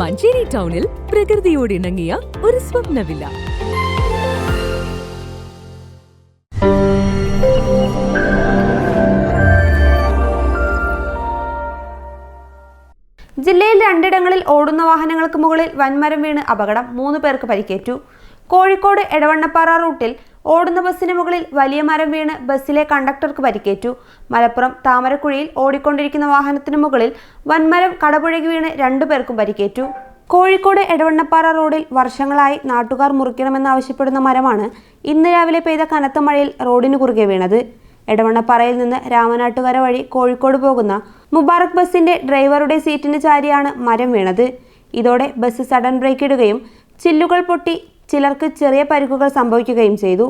മഞ്ചേരി ടൗണിൽ പ്രകൃതിയോട് ഇണങ്ങിയ ഒരു സ്വപ്നവില്ല. ജില്ലയിൽ രണ്ടിടങ്ങളിൽ ഓടുന്ന വാഹനങ്ങൾക്ക് മുകളിൽ വൻമരം വീണ് അപകടം മൂന്ന് പേർക്ക് പരിക്കേറ്റു. കോഴിക്കോട് എടവണ്ണപ്പാറ റൂട്ടിൽ ഓടുന്ന ബസ്സിന് മുകളിൽ വലിയ മരം വീണ് ബസ്സിലെ കണ്ടക്ടർക്ക് പരിക്കേറ്റു. മലപ്പുറം താമരക്കുഴിയിൽ ഓടിക്കൊണ്ടിരിക്കുന്ന വാഹനത്തിന് മുകളിൽ വൻമരം കടപുഴകി വീണ് രണ്ടു പേർക്കും പരിക്കേറ്റു. കോഴിക്കോട് എടവണ്ണപ്പാറ റോഡിൽ വർഷങ്ങളായി നാട്ടുകാർ മുറിക്കണമെന്നാവശ്യപ്പെടുന്ന മരമാണ് ഇന്ന് രാവിലെ പെയ്ത കനത്ത മഴയിൽ റോഡിന് കുറുകെ വീണത്. എടവണ്ണപ്പാറയിൽ നിന്ന് രാമനാട്ടുകര വഴി കോഴിക്കോട് പോകുന്ന മുബാറക് ബസിന്റെ ഡ്രൈവറുടെ സീറ്റിന് ചാരിയാണ് മരം വീണത്. ഇതോടെ ബസ് സഡൻ ബ്രേക്ക് ഇടുകയും ചില്ലുകൾ പൊട്ടി ചിലർക്ക് ചെറിയ പരിക്കുകൾ സംഭവിക്കുകയും ചെയ്തു.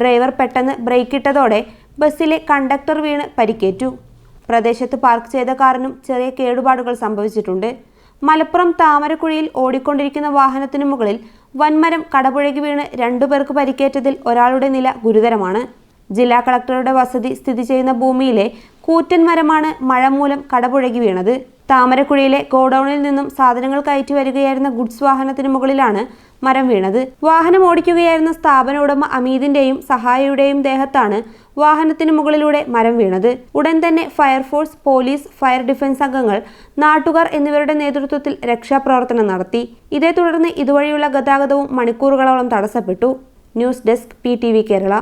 ഡ്രൈവർ പെട്ടെന്ന് ബ്രേക്കിട്ടതോടെ ബസ്സിലെ കണ്ടക്ടർ വീണ് പരിക്കേറ്റു. പ്രദേശത്ത് പാർക്ക് ചെയ്ത കാറിനും ചെറിയ കേടുപാടുകൾ സംഭവിച്ചിട്ടുണ്ട്. മലപ്പുറം താമരക്കുഴിയിൽ ഓടിക്കൊണ്ടിരിക്കുന്ന വാഹനത്തിനു മുകളിൽ വൻമരം കടപുഴകി വീണ് രണ്ടുപേർക്ക് പരിക്കേറ്റതിൽ ഒരാളുടെ നില ഗുരുതരമാണ്. ജില്ലാ കളക്ടറുടെ വസതി സ്ഥിതി ചെയ്യുന്ന ഭൂമിയിലെ കൂറ്റൻ മരമാണ് മഴ മൂലം കടപുഴകി വീണത്. താമരക്കുഴിയിലെ ഗോഡൌണിൽ നിന്നും സാധനങ്ങൾ കയറ്റി വരികയായിരുന്ന ഗുഡ്സ് വാഹനത്തിന് മുകളിലാണ് മരം വീണത്. വാഹനം ഓടിക്കുകയായിരുന്ന സ്ഥാപന ഉടമ അമീതിന്റെയും സഹായിയുടെയും ദേഹത്താണ് വാഹനത്തിന് മുകളിലൂടെ മരം വീണത്. ഉടൻ തന്നെ ഫയർഫോഴ്സ് പോലീസ് ഫയർ ഡിഫൻസ് അംഗങ്ങൾ നാട്ടുകാർ എന്നിവരുടെ നേതൃത്വത്തിൽ രക്ഷാപ്രവർത്തനം നടത്തി. ഇതേ തുടർന്ന് ഇതുവഴിയുള്ള ഗതാഗതവും മണിക്കൂറുകളോളം തടസ്സപ്പെട്ടു. News desk P Kerala.